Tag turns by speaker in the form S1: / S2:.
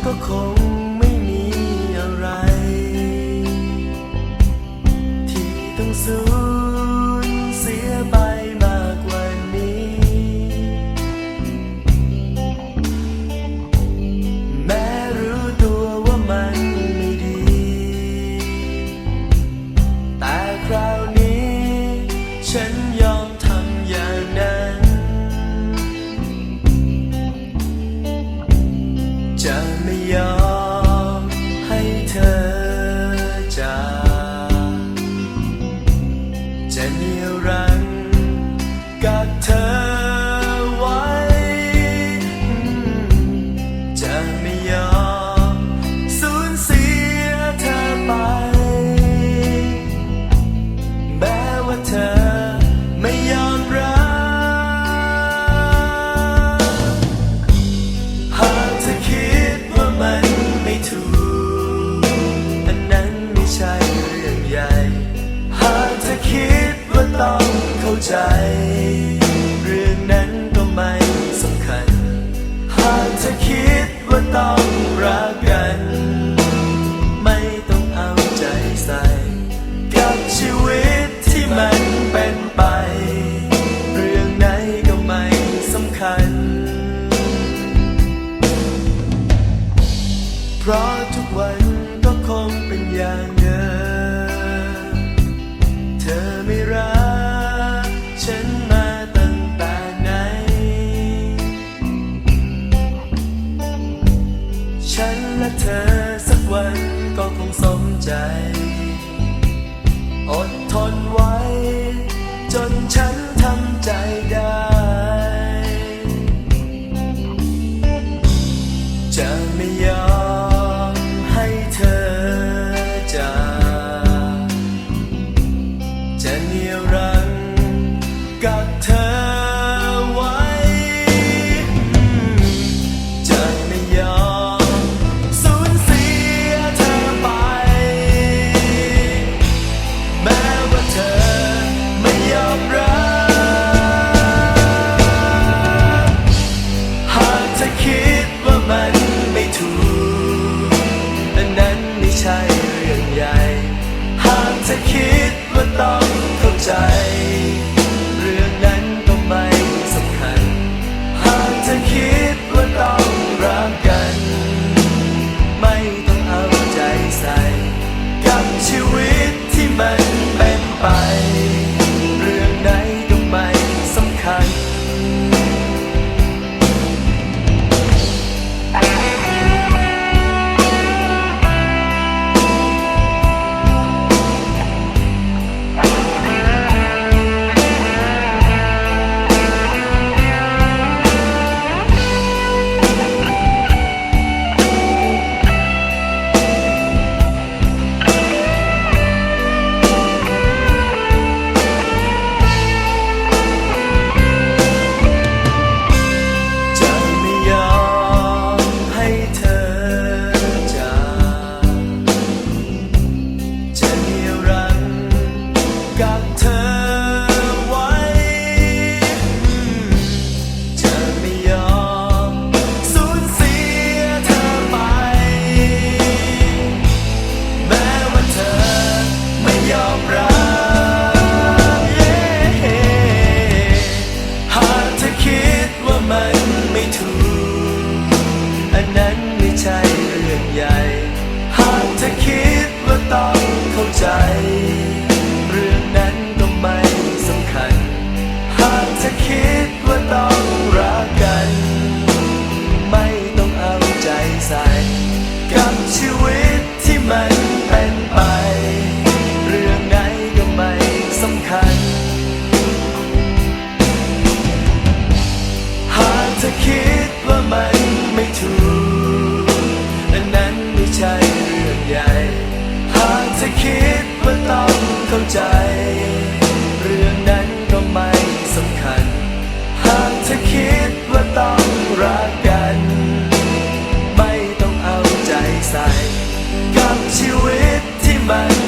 S1: 个口 send me ใจ เรื่องนั้นก็ไม่สำคัญ หากจะคิดว่าต้องรักกัน ไม่ต้องเอาใจใส่ กับชีวิตที่มันเป็นไป เรื่องไหนก็ไม่สำคัญ เพราะทุกวันก็คงเป็นอย่างเดิม งสมใจ อดทนไว้ จนฉันทำใจได้ จะไม่ยอมให้เธอจากจะเนียรังกับเธอ จะคิดว่าต้องเข้าใจ ก็ต้องเข้าใจ เรื่องนั้นก็ไม่สำคัญ หากเธอคิดว่าต้องรักกัน ไม่ต้องเอาใจใส่ กับชีวิตที่มัน